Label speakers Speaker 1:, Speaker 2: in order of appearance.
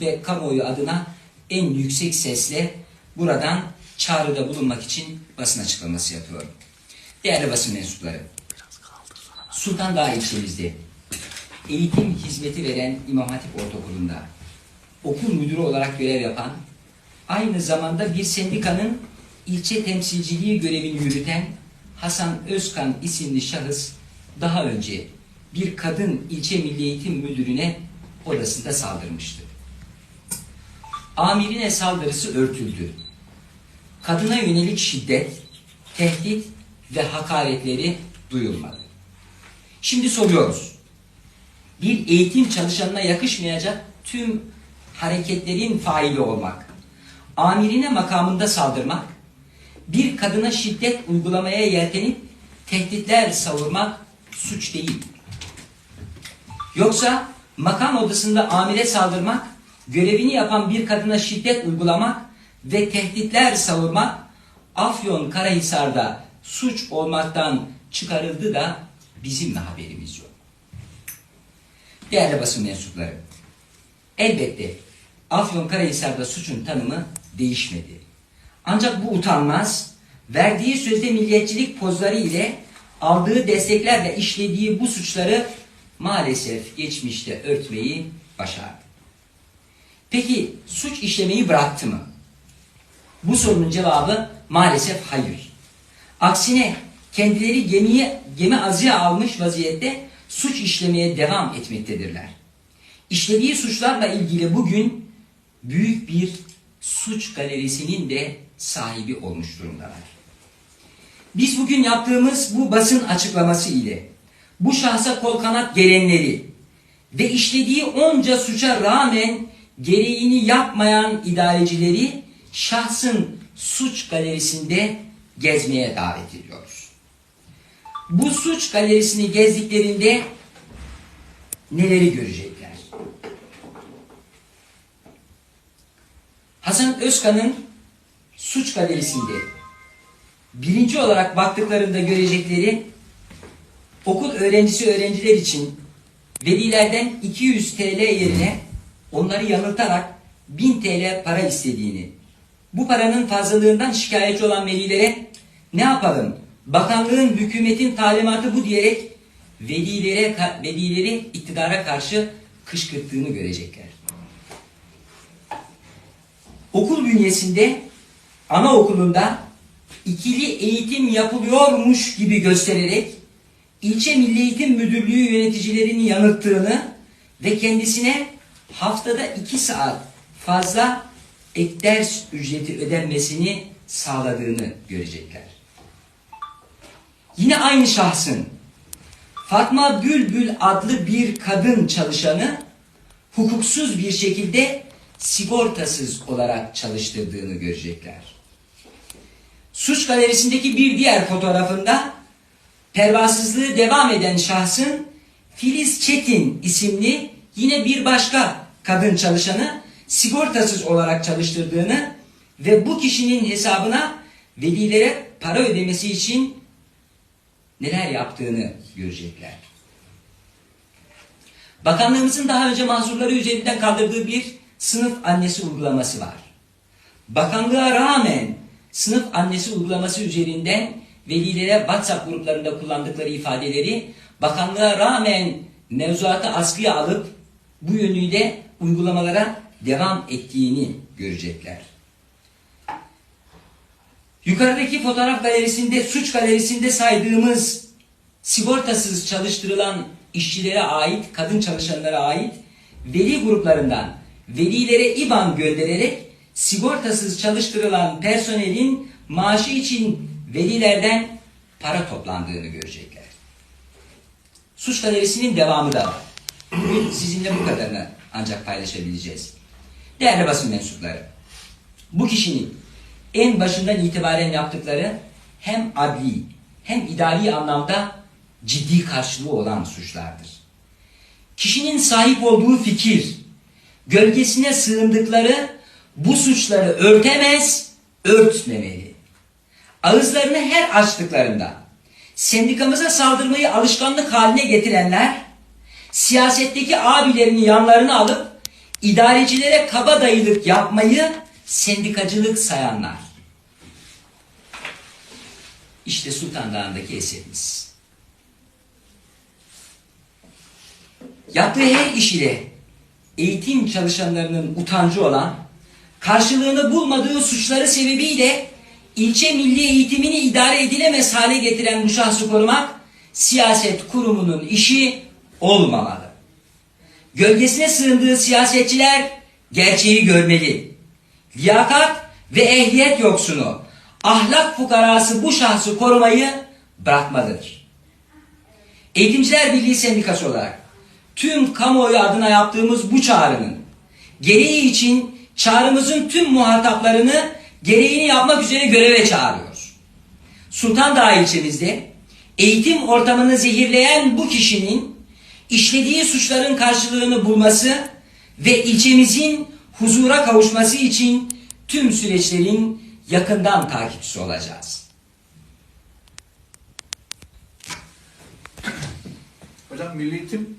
Speaker 1: ve kamuoyu adına en yüksek sesle buradan çağrıda bulunmak için basın açıklaması yapıyorum. Değerli basın mensupları, Sultan Dağ ilçemizde eğitim hizmeti veren İmam Hatip Ortaokulu'nda okul müdürü olarak görev yapan, aynı zamanda bir sendikanın ilçe temsilciliği görevini yürüten Hasan Özkan isimli şahıs daha önce bir kadın ilçe milli eğitim müdürüne odasında saldırmıştı. Amirine saldırısı örtüldü. Kadına yönelik şiddet, tehdit ve hakaretleri duyulmadı. Şimdi soruyoruz. Bir eğitim çalışanına yakışmayacak tüm hareketlerin faili olmak, amirine makamında saldırmak, bir kadına şiddet uygulamaya yeltenip tehditler savurmak suç değil. Yoksa makam odasında amire saldırmak, görevini yapan bir kadına şiddet uygulamak ve tehditler savurmak Afyon Karahisar'da suç olmaktan çıkarıldı da bizim de haberimiz yok. Değerli basın mensupları, elbette Afyon Karahisar'da suçun tanımı değişmedi. Ancak bu utanmaz, verdiği sözde milliyetçilik pozları ile aldığı desteklerle işlediği bu suçları maalesef geçmişte örtmeyi başardı. Peki suç işlemeyi bıraktı mı? Bu sorunun cevabı maalesef hayır. Aksine kendileri gemiye, gemi azıya almış vaziyette suç işlemeye devam etmektedirler. İşlediği suçlarla ilgili bugün büyük bir suç galerisinin de sahibi olmuş durumdalar. Biz bugün yaptığımız bu basın açıklaması ile bu şahsa kol kanat gelenleri ve işlediği onca suça rağmen gereğini yapmayan idarecileri şahsın suç galerisinde gezmeye davet ediyoruz. Bu suç galerisini gezdiklerinde neleri görecekler? Hasan Özkan'ın suç galerisinde birinci olarak baktıklarında görecekleri okul öğrencisi öğrenciler için velilerden 200 TL yerine onları yanıltarak 1000 TL para istediğini, bu paranın fazlalığından şikayetçi olan velilere ne yapalım, bakanlığın, hükümetin talimatı bu diyerek velilere, velileri iktidara karşı kışkırttığını görecekler. Okul bünyesinde, anaokulunda ikili eğitim yapılıyormuş gibi göstererek ilçe Milli Eğitim Müdürlüğü yöneticilerini yanılttığını ve kendisine haftada iki saat fazla ek ders ücreti ödenmesini sağladığını görecekler. Yine aynı şahsın Fatma Bülbül adlı bir kadın çalışanı hukuksuz bir şekilde sigortasız olarak çalıştırdığını görecekler. Suç galerisindeki bir diğer fotoğrafında pervasızlığı devam eden şahsın Filiz Çetin isimli yine bir başka kadın çalışanı sigortasız olarak çalıştırdığını ve bu kişinin hesabına velilere para ödemesi için neler yaptığını görecekler. Bakanlığımızın daha önce mahsurları üzerinden kaldırdığı bir sınıf annesi uygulaması var. Bakanlığa rağmen sınıf annesi uygulaması üzerinden velilere WhatsApp gruplarında kullandıkları ifadeleri bakanlığa rağmen mevzuatı askıya alıp bu yönüyle uygulamalara devam ettiğini görecekler. Yukarıdaki fotoğraf galerisinde, suç galerisinde saydığımız sigortasız çalıştırılan işçilere ait, kadın çalışanlara ait veli gruplarından velilere IBAN göndererek sigortasız çalıştırılan personelin maaşı için velilerden para toplandığını görecekler. Suç galerisinin devamı da var. Bugün sizinle bu kadarını ancak paylaşabileceğiz. Değerli basın mensupları, bu kişinin en başından itibaren yaptıkları hem adli hem idari anlamda ciddi karşılığı olan suçlardır. Kişinin sahip olduğu fikir, gölgesine sığındıkları bu suçları örtemez, örtmemeli. Ağızlarını her açtıklarında sendikamıza saldırmayı alışkanlık haline getirenler siyasetteki abilerini yanlarına alıp idarecilere kabadayılık yapmayı sendikacılık sayanlar. İşte Sultan Dağı'ndaki eserimiz. Yaptığı her iş ile eğitim çalışanlarının utancı olan, karşılığını bulmadığı suçları sebebiyle ilçe milli eğitimini idare edilemez hale getiren bu şahsı korumak, siyaset kurumunun işi olmamalı. Gölgesine sığındığı siyasetçiler gerçeği görmeli. Liyakat ve ehliyet yoksunu, ahlak fukarası bu şahsı korumayı bırakmalıdır. Eğitimciler Birliği Sendikası olarak tüm kamuoyu adına yaptığımız bu çağrının gereği için çağrımızın tüm muhataplarını gereğini yapmak üzere göreve çağırıyoruz. Sultan Dağı ilçemizde eğitim ortamını zehirleyen bu kişinin işlediği suçların karşılığını bulması ve ilçemizin huzura kavuşması için tüm süreçlerin yakından takipçisi olacağız.
Speaker 2: Hocam Milli Eğitim